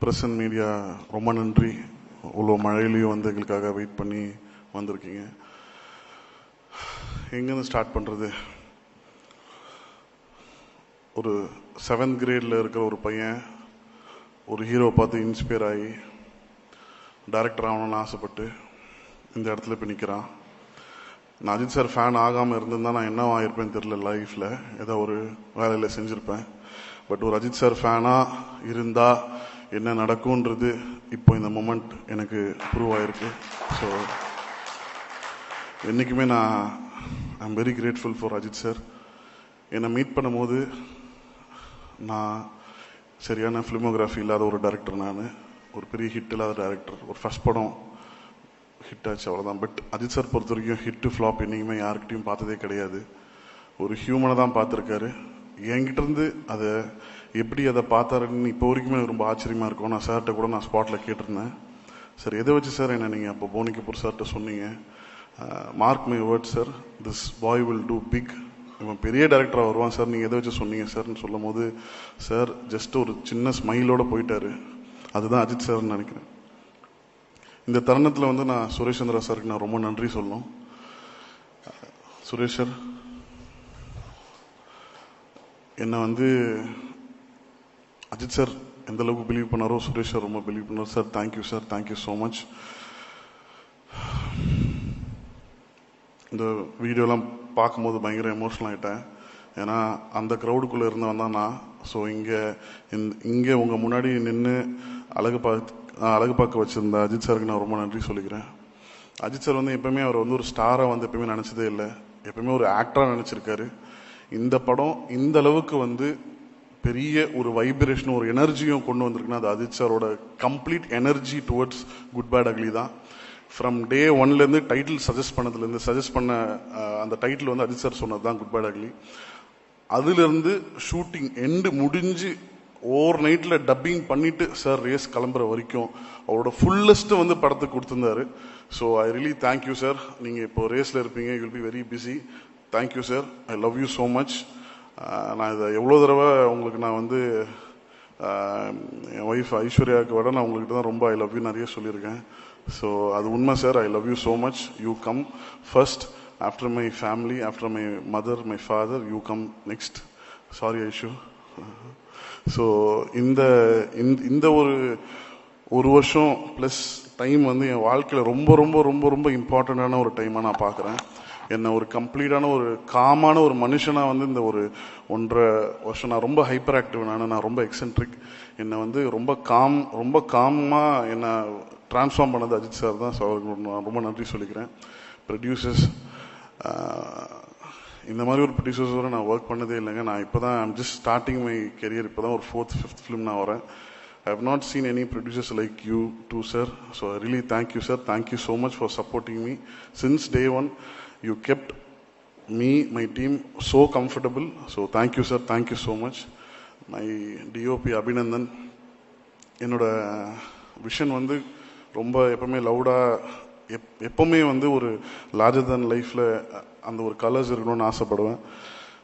Press and media ரொம்ப நன்றி. இவ்வளோ மழையிலையும் வந்து எங்களுக்காக வெயிட் பண்ணி வந்திருக்கீங்க. எங்கேருந்து ஸ்டார்ட் பண்ணுறது ஒரு செவன்த் கிரேடில் இருக்கிற ஒரு பையன் ஒரு ஹீரோ பார்த்து இன்ஸ்பயர் ஆகி டைரக்டர் ஆகணும்னு ஆசைப்பட்டு இந்த இடத்துல இப்போ நிற்கிறான் நான் அஜித் சார் ஃபேன் ஆகாமல் இருந்திருந்தா நான் என்ன ஆகிருப்பேன்னு தெரில லைஃப்பில் ஏதோ ஒரு வேலையில் செஞ்சுருப்பேன். பட் ஒரு அஜித் சார் ஃபேனாக இருந்தால் என்ன நடக்கும்ன்றது இப்போ இந்த மூமெண்ட் எனக்கு ப்ரூவ் ஆயிருக்கு. ஸோ என்றைக்குமே நான் I am very grateful for Ajith sir என்னை மீட் பண்ணும்போது நான் சரியான ஃபிலிமோகிராஃபி இல்லாத ஒரு டைரக்டர் நான் ஒரு பெரிய ஹிட் இல்லாத டேரக்டர் ஒரு ஃபஸ்ட் படம் ஹிட் ஆச்சு அவ்வளோதான் பட் அஜித் சார் பொறுத்த வரைக்கும் ஹிட்டு ஃப்ளாப் என்றைக்குமே யாருக்கிட்டையும் பார்த்ததே கிடையாது. ஒரு ஹியூமனை தான் பார்த்துருக்காரு. என்கிட்டருந்து அதை எப்படி அதை பார்த்தாருன்னு இப்போ வரைக்குமே ரொம்ப ஆச்சரியமாக இருக்கும். நான் சார்கிட்ட கூட நான் ஸ்பாட்டில் கேட்டிருந்தேன். சார் எதை வச்சு சார் என்ன நீங்கள் அப்போ போனி கபூர் சார்கிட்ட சொன்னீங்க? Mark my word sir this boy will do big இவன் பெரிய டேரக்டராக வருவான் சார் நீங்கள் எதை வச்சு சொன்னீங்க சார்னு சொல்லும் போது சார் ஜஸ்ட் ஒரு சின்ன ஸ்மைலோட போயிட்டாரு. அதுதான் அஜித் சார்னு நினைக்கிறேன். இந்த தருணத்தில் வந்து நான் சுரேஷ் சந்திரா சாருக்கு நான் ரொம்ப நன்றி சொல்லணும். சுரேஷ் சார் என்னை வந்து அஜித் சார் எந்த அளவுக்கு பிலீவ் பண்ணாரோ சுரேஷ் சார் ரொம்ப பிலீவ் பண்ணார். Sir thank you sir thank you so much இந்த வீடியோலாம் பார்க்கும்போது பயங்கர எமோஷனல் ஆகிட்டேன் ஏன்னா அந்த க்ரௌடுக்குள்ளே இருந்தவன் தான் நான். ஸோ இங்கே இங்கே உங்கள் முன்னாடி நின்று அழகு பார்த்து அழகு பார்க்க வச்சுருந்த அஜித் சாருக்கு நான் ரொம்ப நன்றி சொல்லிக்கிறேன். அஜித் சார் வந்து எப்பவுமே அவர் வந்து ஒரு ஸ்டாராக வந்து எப்பவுமே நினச்சதே இல்லை. எப்பவுமே ஒரு ஆக்டராக நினச்சிருக்காரு. இந்த படம் இந்த அளவுக்கு வந்து பெரிய ஒரு வைப்ரேஷன் ஒரு எனர்ஜியும் கொண்டு வந்திருக்குன்னா அது அஜித் சாரோட complete energy towards good bad ugly தான் ஃப்ரம் டே ஒன்லேருந்து டைட்டில் சஜஸ்ட் பண்ணதுலேருந்து சஜஸ்ட் பண்ண அந்த டைட்டில் வந்து அஜித் சார் சொன்னது தான் குட் பேட் அக்லி அதுலேருந்து ஷூட்டிங் எண்டு முடிஞ்சு ஓவர் நைட்டில் டப்பிங் பண்ணிட்டு சார் ரேஸ் கிளம்புற வரைக்கும் அவரோட ஃபுல்லஸ்ட்டு வந்து படத்துக்கு கொடுத்துருந்தாரு. So I really thank you sir நீங்கள் இப்போ ரேஸில் இருப்பீங்க you will be very busy thank you sir I love you so much நான் இதை எவ்வளோ தடவை உங்களுக்கு நான் வந்து என் ஒய்ஃப் ஐஸ்வர்யாவுக்கு விட நான் உங்கள்கிட்ட தான் ரொம்ப ஐ லவ் யூ நிறைய சொல்லியிருக்கேன். ஸோ அது உண்மை sir I love you so much you come first after my family after my mother my father you come next sorry Aishu so இந்த இந்த ஒரு ஒரு வருஷம் ப்ளஸ் டைம் வந்து என் வாழ்க்கையில் ரொம்ப ரொம்ப ரொம்ப ரொம்ப இம்பார்ட்டண்ட்டான ஒரு டைமாக நான் பார்க்குறேன். என்னை ஒரு கம்ப்ளீட்டான ஒரு காமான ஒரு மனுஷனாக வந்து இந்த ஒரு ஒன்றரை வருஷம் நான் ரொம்ப ஹைப்பர் ஆக்டிவ் நான் நான் ரொம்ப எக்ஸென்ட்ரிக் என்னை வந்து ரொம்ப காம் ரொம்ப காமாக என்னை ட்ரான்ஸ்ஃபார்ம் பண்ணது அஜித் சார் தான். சார் நான் ரொம்ப நன்றி சொல்லிக்கிறேன். ப்ரொடியூசர்ஸ் இந்த மாதிரி ஒரு ப்ரொடியூசர்ஸோட நான் ஒர்க் பண்ணதே இல்லைங்க. நான் இப்போ தான் I'm just starting my career இப்போ தான் ஒரு ஃபோர்த் ஃபிஃப்த் ஃபிலிம் நான் வரேன் I have not seen any producers like you too sir so really thank you sir thank you so much for supporting me since day one you kept me my team so comfortable so thank you sir thank you so much my DOP Abhinandan என்னோட vision வந்து ரொம்ப எப்பவுமே லவுடாக எப் எப்பவுமே வந்து ஒரு larger தன் லைஃப்பில் அந்த ஒரு கலர்ஸ் இருக்கணும்னு ஆசைப்படுவேன்.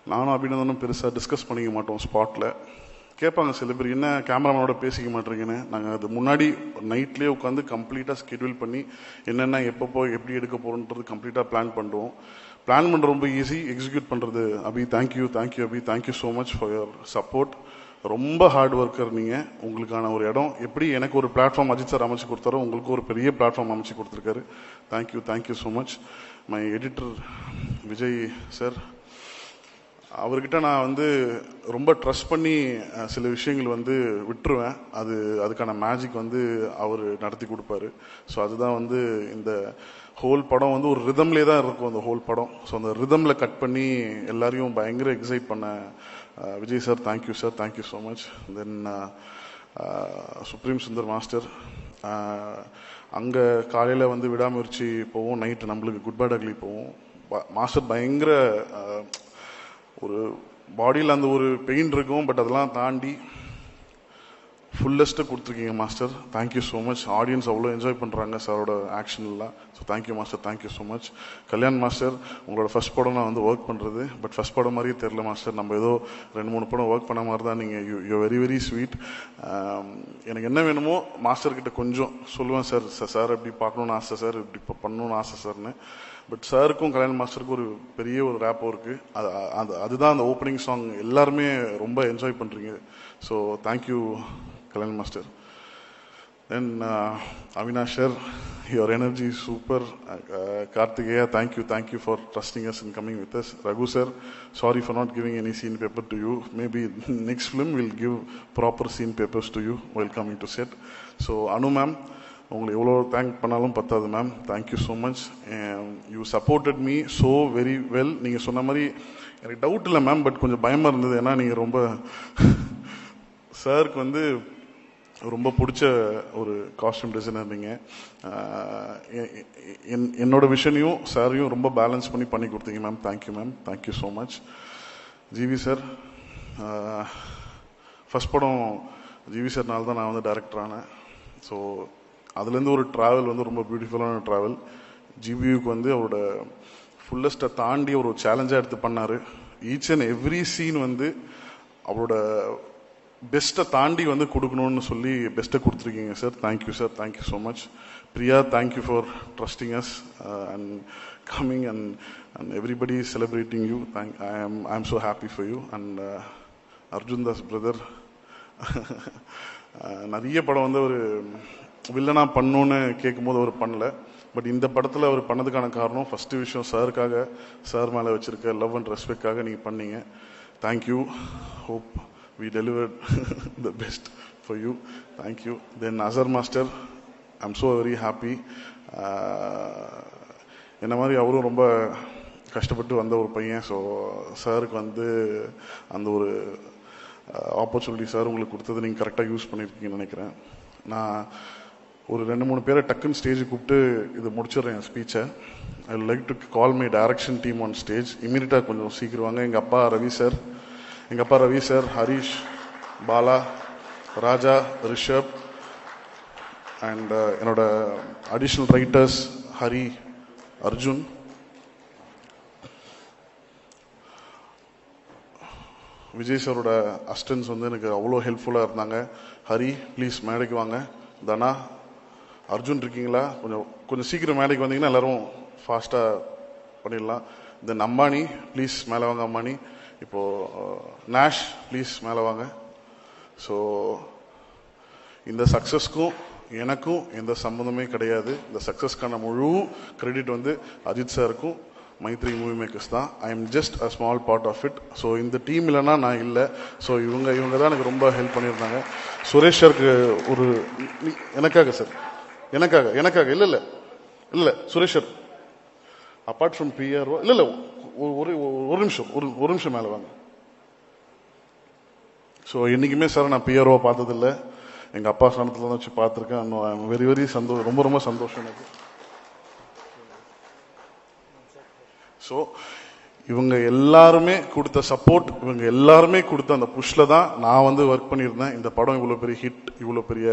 நானும் அபிநந்தனும் பெருசாக டிஸ்கஸ் பண்ணிக்க மாட்டோம் ஸ்பாட்டில் கேட்பாங்க சில பேர் என்ன கேமராமேனோட பேசிக்க மாட்டேறீங்கன்னு? நாங்கள் அது முன்னாடி நைட்லேயே உட்காந்து கம்ப்ளீட்டாக ஸ்கெடியூல் பண்ணி என்னென்ன எப்பப்போ எப்படி எடுக்க போகிறோன்றது கம்ப்ளீட்டாக பிளான் பண்ணுவோம் பிளான் பண்ணுறது ரொம்ப ஈஸி. எக்ஸிக்யூட் பண்ணுறது Abhi thank you thank you Abhi thank you so much for your support ரொம்ப ஹார்ட் ஒர்க்கர் நீங்கள் உங்களுக்கான ஒரு இடம் எப்படி எனக்கு ஒரு பிளாட்ஃபார்ம் அஜித் சார் அமைச்சு கொடுத்தாரோ உங்களுக்கு ஒரு பெரிய பிளாட்ஃபார்ம் அமைச்சு கொடுத்துருக்காரு. Thank you thank you so much my editor Vijay sir அவர்கிட்ட நான் வந்து ரொம்ப ட்ரஸ்ட் பண்ணி சில விஷயங்கள் வந்து விட்டுருவேன். அது அதுக்கான மேஜிக் வந்து அவர் நடத்தி கொடுப்பாரு. ஸோ அதுதான் வந்து இந்த ஹோல் படம் வந்து ஒரு ரிதம்லே தான் இருக்கும் அந்த ஹோல் படம். ஸோ அந்த ரிதமில் கட் பண்ணி எல்லாரையும் பயங்கர எக்ஸைட் பண்ண Vijay sir thank you sir thank you so much then supreme Sundar master அங்கே காலையில் வந்து விடாமுயற்சி போவோம் நைட்டு நம்மளுக்கு குட் பேட் அக்லி போவோம். மாஸ்டர் பயங்கர ஒரு பாடியில் அந்த ஒரு பெயின் இருக்கும் பட் அதெல்லாம் தாண்டி ஃபுல்லஸ்ட்டு கொடுத்துருக்கீங்க master thank you so much audience அவ்வளோ என்ஜாய் பண்ணுறாங்க சாரோட ஆக்ஷன்லாம் so thank you master thank you so much Kalyan master உங்களோட ஃபர்ஸ்ட் படம் நான் வந்து ஒர்க் பண்ணுறது பட் ஃபர்ஸ்ட் படம் மாதிரியே தெரில மாஸ்டர் நம்ம ஏதோ ரெண்டு மூணு படம் ஒர்க் பண்ண மாதிரி தான் நீங்கள் you you very very sweet எனக்கு என்ன வேணுமோ மாஸ்டர்கிட்ட கொஞ்சம் சொல்லுவேன் சார் சார் இப்படி பார்க்கணுன்னு ஆசை சார் இப்படி இப்போ பண்ணணும்னு ஆசை சார்னு பட் சாருக்கும் கல்யாண் மாஸ்டருக்கும் ஒரு பெரிய ஒரு ரேப்போ இருக்குது அது அது அதுதான் அந்த ஓப்பனிங் சாங் எல்லாருமே ரொம்ப என்ஜாய் பண்ணுறீங்க so thank you Kalyan master then Avinash sir your energy super Karthikeya thank you thank you for trusting us in coming with us Raghu sir sorry for not giving any scene paper to you maybe next film will give proper scene papers to you well coming to set so Anu ma'am உங்களை எவ்வளோ thank பண்ணாலும் பத்தாது ma'am thank you so much you supported me so very well நீங்கள் சொன்ன மாதிரி எனக்கு doubt இல்லை ma'am but கொஞ்சம் பயமாக இருந்தது. ஏன்னா நீங்கள் ரொம்ப சாருக்கு வந்து ரொம்ப பிடிச்ச ஒரு காஸ்டியூம் டிசைனர் நீங்கள் என்னோட விஷனையும் சாரையும் ரொம்ப பேலன்ஸ் பண்ணி பண்ணி கொடுத்தீங்க ma'am thank you ma'am thank you so much GV sir first படம் ஜிவி சார்னால தான் நான் வந்து டைரக்டர் ஆனேன். ஸோ அதுலேருந்து ஒரு ட்ராவல் வந்து ரொம்ப பியூட்டிஃபுல்லான ட்ராவல் ஜிபியூக்கு வந்து அவரோட ஃபுல்லஸ்ட்டை தாண்டி ஒரு சேலஞ்சாக எடுத்து பண்ணார். ஈச் அண்ட் எவ்ரி சீன் வந்து அவரோட பெஸ்ட்டை தாண்டி வந்து கொடுக்கணும்னு சொல்லி பெஸ்ட்டை கொடுத்துருக்கீங்க sir thank you sir thank you so much Priya thank you for trusting us and coming and and everybody celebrating you thank I am I am so happy for you and Arjun Das brother நிறைய படம் வந்து ஒரு வில்லனா பண்ணுன்னு கேட்கும்போது அவர் பண்ணல. But இந்த படத்தில் அவர் பண்ணதுக்கான காரணம் ஃபஸ்ட்டு விஷயம் சாருக்காக சார் மேலே வச்சுருக்க லவ் அண்ட் ரெஸ்பெக்டாக நீங்கள் பண்ணீங்க. Thank you hope we delivered the best for you thank you then Azar master I am so very happy என்ன மாதிரி அவரும் ரொம்ப கஷ்டப்பட்டு வந்த ஒரு பையன். ஸோ சாருக்கு வந்து அந்த ஒரு uh, ஆப்பர்ச்சுனிட்டி சார் உங்களுக்கு கொடுத்தது நீங்கள் கரெக்டாக யூஸ் பண்ணியிருக்கீங்கன்னு நினைக்கிறேன். நான் ஒரு ரெண்டு மூணு பேரை டக்குன்னு ஸ்டேஜுக்கு கூப்பிட்டு இது முடிச்சிடுறேன் என் ஸ்பீச்சை I like to call my direction team on stage இமீடியட்டாக கொஞ்சம் சீக்கிரம் வாங்க. எங்கள் அப்பா ரவி சார் எங்கள் அப்பா Ravi sir Harish Bala Raja Rishabh and uh, என்னோட அடிஷ்னல் ரைட்டர்ஸ் ஹரி அர்ஜுன். விஜய் சாரோட அஸ்டன்ஸ் வந்து எனக்கு அவ்வளோ ஹெல்ப்ஃபுல்லாக இருந்தாங்க. ஹரி ப்ளீஸ் மேடைக்கு வாங்க. தனா அர்ஜுன் இருக்கீங்களா? கொஞ்சம் கொஞ்சம் சீக்கிரம் மேடைக்கு வந்தீங்கன்னா எல்லாரும் ஃபாஸ்ட்டாக பண்ணிடலாம். தென் அம்பானி ப்ளீஸ் மேலே வாங்க அம்பானி. இப்போது நேஷ் ப்ளீஸ் மேலே வாங்க. ஸோ இந்த சக்ஸஸ்க்கும் எனக்கும் எந்த சம்மந்தமே கிடையாது. இந்த சக்ஸஸ்க்கான முழு கிரெடிட் வந்து அஜித் சாருக்கும் மைத்ரி மூவி மேக்கர்ஸ் தான். I am just a small part of it so இந்த டீம் இல்லைன்னா நான் இல்லை. ஸோ இவங்க இவங்க தான் எனக்கு ரொம்ப ஹெல்ப் பண்ணியிருந்தாங்க. சுரேஷ் சாருக்கு ஒரு எனக்காக சார் எனக்காக எனக்காக. இல்லை இல்லை. இல்லை Suresh sir. Apart from PRO இல்லை இல்லை. ஒரு ஒரு நிமிஷம் ஒரு ஒரு நிமிஷம் மேலே வாங்க. ஸோ என்றைக்குமே சார் நான் பிஆர்ஓ பார்த்ததில்ல. எங்கள் அப்பா ஸ்தானத்தில் தான் வச்சு பார்த்துருக்கேன். வெரி வெரி சந்தோஷம் ரொம்ப ரொம்ப சந்தோஷம் எனக்கு. ஸோ இவங்க எல்லாருமே கொடுத்த சப்போர்ட் இவங்க எல்லாருமே கொடுத்த அந்த புஷ்ல தான் நான் வந்து ஒர்க் பண்ணியிருந்தேன். இந்த படம் இவ்வளோ பெரிய ஹிட் இவ்வளோ பெரிய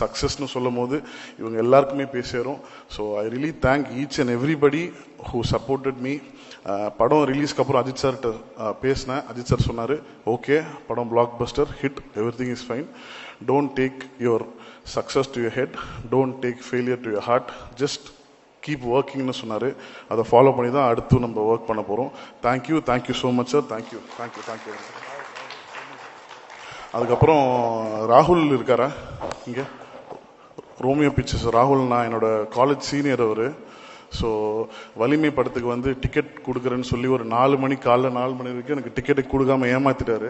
சக்ஸஸ்னு சொல்லும் போது இவங்க எல்லாருக்குமே போய் சேரும் so I really thank each and everybody who supported me படம் ரிலீஸ்க்கு அப்புறம் அஜித் சார்கிட்ட uh, பேசினேன். அஜித் சார் சொன்னார் ஓகே படம் blockbuster hit everything is fine don't take your success to your head don't take failure to your heart just keep ஒர்க்கிங்னு சொன்னார். அதை follow பண்ணி தான் அடுத்து நம்ம ஒர்க் பண்ண போகிறோம் thank you thank you so much sir thank you thank you thank you அதுக்கப்புறம் ராகுல் இருக்காரா? இங்கே? ரோமியோ பிக்சர்ஸ் ராகுல் நான் என்னோட காலேஜ் சீனியர் அவர். ஸோ வலிமை படத்துக்கு வந்து டிக்கெட் கொடுக்குறேன்னு சொல்லி ஒரு நாலு மணி காலைல நாலு மணி வரைக்கும் எனக்கு டிக்கெட்டை கொடுக்காம ஏமாத்திட்டாரு.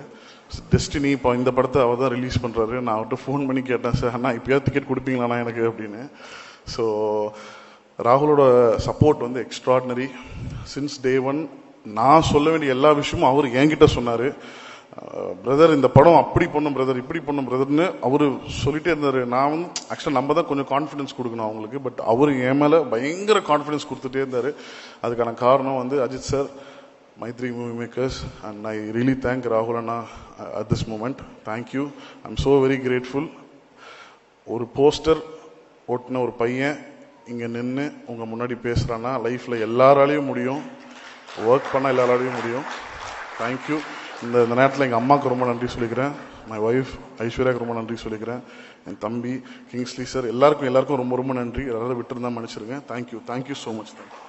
டெஸ்டினி இப்போ இந்த படத்தை அவர் தான் ரிலீஸ் பண்ணுறாரு நான் அவர்கிட்ட ஃபோன் பண்ணி கேட்டேன் சார் அண்ணா இப்போயாவது டிக்கெட் கொடுப்பீங்களாண்ணா எனக்கு? அப்படின்னு. ஸோ ராகுலோட சப்போர்ட் வந்து எக்ஸ்ட்ராடினரி சின்ஸ் டே ஒன் நான் சொல்ல வேண்டிய எல்லா விஷயமும் அவர் என்கிட்ட சொன்னார். பிரதர் இந்த படம் அப்படி பண்ணும் பிரதர் இப்படி பண்ணும் பிரதர்னு அவர் சொல்லிட்டே இருந்தார். நான் வந்து ஆக்சுவலாக நம்ம தான் கொஞ்சம் கான்ஃபிடன்ஸ் கொடுக்கணும் அவங்களுக்கு பட் அவர் என் மேலே பயங்கர கான்ஃபிடன்ஸ் கொடுத்துட்டே இருந்தார். அதுக்கான காரணம் வந்து Ajith sir Mythri movie makers and I really thank ராகுல் அண்ணா at this moment thank you I am so very grateful ஒரு போஸ்டர் ஓட்டின ஒரு பையன் இங்கே நின்று உங்கள் முன்னாடி பேசுகிறான்னா லைஃப்பில் எல்லாராலையும் முடியும். ஒர்க் பண்ணால் எல்லாராலையும் முடியும். தேங்க்யூ இந்த இந்த நேரத்தில் எங்கள் அம்மாவுக்கு ரொம்ப நன்றி சொல்லிக்கிறேன். மை ஒய்ஃப் ஐஸ்வர்யாவுக்கு ரொம்ப நன்றி சொல்லிக்கிறேன். என் தம்பி கிங்ஸ்லி சார் எல்லாருக்கும் எல்லாருக்கும் ரொம்ப ரொம்ப நன்றி. எல்லாரும் விட்டுருந்தா மன்னிச்சிருங்க. Thank you thank you so much thank you